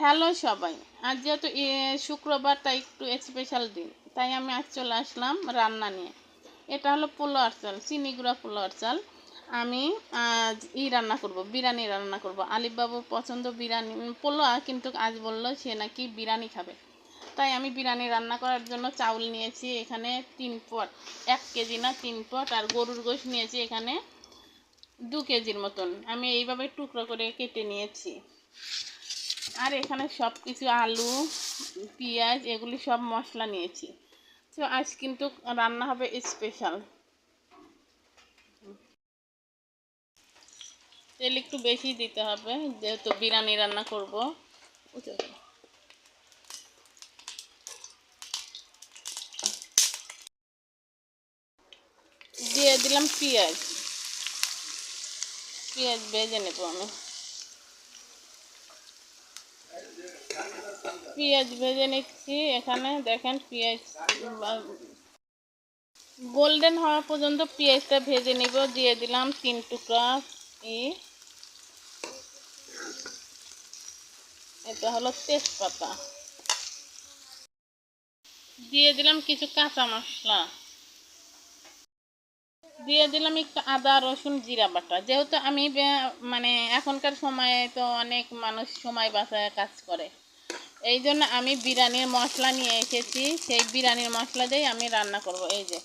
Hello সবাই। আজ যেহেতু শুক্রবার, তাই একটু স্পেশাল দিন। তাই আমি আজ চলে আসলাম রান্না নিয়ে। এটা হলো পোলোয়ার চাল, চিনি গুঁড়া পোলোয়ার চাল। আমি আজ ই রান্না করব, বিরিয়ানি রান্না করব। আলিফ বাবুর পছন্দ বিরিয়ানি পোলোয়া কিন্তু আজ বলল সে নাকি বিরিয়ানি খাবে। তাই আমি বিরিয়ানি রান্না করার জন্য চাউল নিয়েছি এখানে তিন পট, এক কেজি না, তিন পট, আর গরুর গোশ নিয়েছি এখানে দু কেজির মতন। আমি এইভাবে টুকরো করে কেটে নিয়েছি। আর এখানে সব কিছু আলু, পেঁয়াজ, এগুলি সব মশলা নিয়েছি। তো আজ কিন্তু রান্না হবে স্পেশাল তেল একটু বেশি দিতে হবে, যেহেতু বিরিয়ানি রান্না করব। দিয়ে দিলাম পেঁয়াজ। পেঁয়াজ ভেজে নেব আমি। পেঁয়াজ ভেজে নিচ্ছি। এখানে দেখেন পেঁয়াজ গোল্ডেন হওয়া পর্যন্ত পেঁয়াজটা ভেজে নিব। দিয়ে দিলাম তিন টুকরা ই। এটা হলো তেজপাতা। দিয়ে দিলাম কিছু কাঁচা মশলা। দিয়ে দিলাম একটু আদা, রসুন, জিরা বাটা। যেহেতু আমি মানে এখনকার সময়ে তো অনেক মানুষ সময় বাঁচায় কাজ করে। এই জন্য আমি বিরিয়ানির মশলা নিয়ে এসেছি। সেই বিরিয়ানির মশলা দিয়েই আমি রান্না করব। এই যে,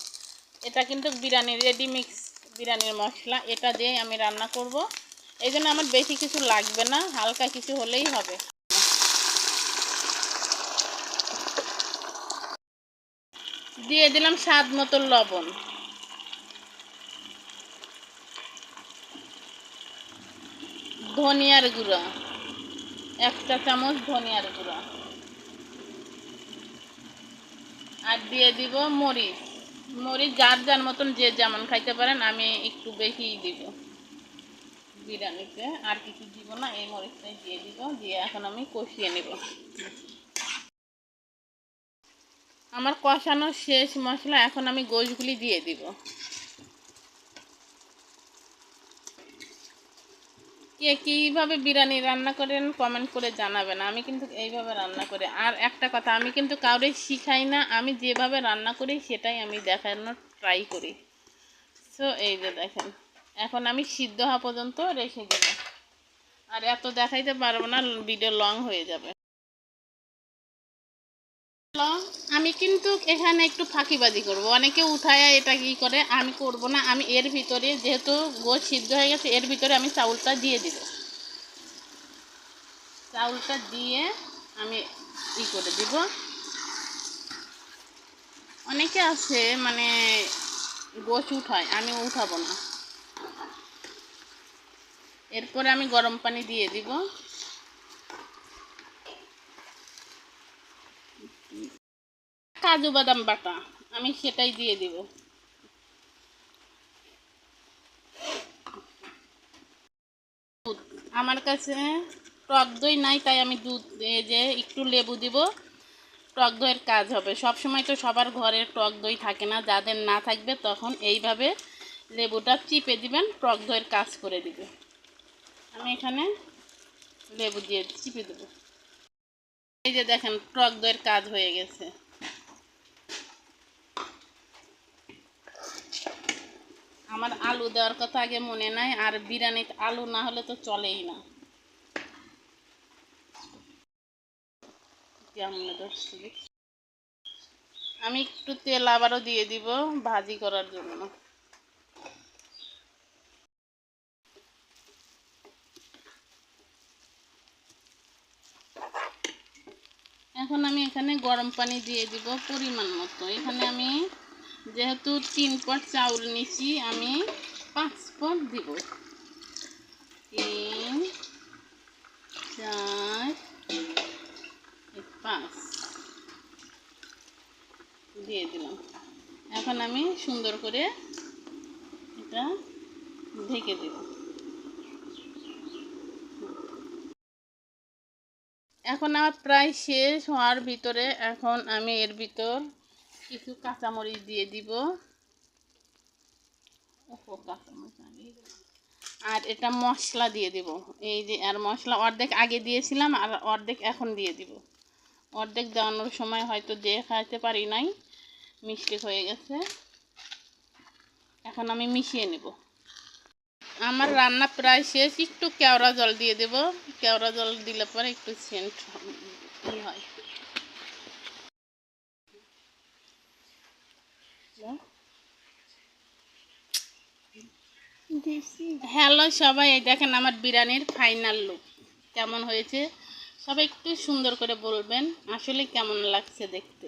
এটা কিন্তু বিরিয়ানির রেডি মিক্স বিরিয়ানির মশলা। এটা দিয়েই আমি রান্না করব। এই জন্য আমার বেশি কিছু লাগবে না, হালকা কিছু হলেই হবে। দিয়ে দিলাম স্বাদ মতো লবণ। ধনিয়ার গুঁড়া। একটা চামচ ধনিয়ার গুঁড়া। আর দিয়ে দিব মরিচ। মরিচ যার যার মতন যে যেমন খাইতে পারেন, আমি একটু বেশিই দিব। বিরিয়ানিতে আর কিছু দিব না, এই মরিচটাই দিয়ে দিব, দিয়ে এখন আমি কষিয়ে নেব। আমার কষানো শেষ মশলা এখন আমি গোশগুলি দিয়ে দিব। কে কীভাবে বিরিয়ানি রান্না করেন কমেন্ট করে জানাবেন। আমি কিন্তু এইভাবে রান্না করি। আর একটা কথা, আমি কিন্তু কাউরে শিখাই না। আমি যেভাবে রান্না করি, সেটাই আমি দেখানোর ট্রাই করি। সো এই যে দেখেন, এখন আমি সিদ্ধ হওয়া পর্যন্ত রেখে দেব আর এত দেখাইতে পারব না ভিডিও লং হয়ে যাবে। হ্যালো, আমি কিন্তু এখানে একটু ফাঁকিবাজি করব। অনেকে উঠায় এটা কি করে? আমি করব না আমি এর ভিতরে যেহেতু গোছ সিদ্ধ হয়ে গেছে এর ভিতরে আমি চাউলটা দিয়ে দিব। চাউলটা দিয়ে আমি ই করে দিব। অনেকে আছে মানে গোছ উঠায় আমি উঠাবো না। এরপরে আমি গরম পানি দিয়ে দিব। কাজু বাদাম বাটা, আমি সেটাই দিয়ে দিব। আমার কাছে টক দই নাই, তাই আমি দুধ যে একটু লেবু দিব, টক দইয়ের কাজ হবে। সব সময় তো সবার ঘরে টক দই থাকে না, যাদের না থাকবে তখন এইভাবে লেবুটা চিপে দিবেন, টক দইয়ের কাজ করে দিবে। আমি এখানে লেবু দিয়ে চিপে দেবো। এই যে দেখেন, টক দইয়ের কাজ হয়ে গেছে। আমার আলু দেওয়ার কথা আগে মনে নাই, আর বিরিয়ানিতে আলু না হলে তো চলেই না। আমি একটু তেল আবারও দিয়ে দিব ভাজি করার জন্য। এখন আমি এখানে গরম পানি দিয়ে দিব পরিমাণ মতো। এখানে আমি যেহেতু তিন পট চাউল নিছি, আমি পাঁচ পট দিব। তিন, চার পাঁচ। দিয়ে দিলাম। এখন আমি সুন্দর করে এটা ঢেকে দেব। এখন আমার প্রায় শেষ হওয়ার ভিতরে, এখন আমি এর ভিতর কিছু কাঁচামরিচ দিয়ে দিব। আর এটা মশলা দিয়ে দিব। এই যে, আর মশলা অর্ধেক আগে দিয়েছিলাম, আর অর্ধেক এখন দিয়ে দিব। অর্ধেক দেওয়ানোর সময় হয়তো দিয়ে খাইতে পারি নাই, মিষ্টি হয়ে গেছে। এখন আমি মিশিয়ে নেব। আমার রান্না প্রায় শেষ, একটু কেওড়া জল দিয়ে দেব। কেওড়া জল দিলে পরে একটু সেন্ট হয়। হ্যালো সবাই, এই দেখেন আমার বিরিয়ানির ফাইনাল লুক কেমন হয়েছে? সবাই একটু সুন্দর করে বলবেন, আসলে কেমন লাগছে দেখতে?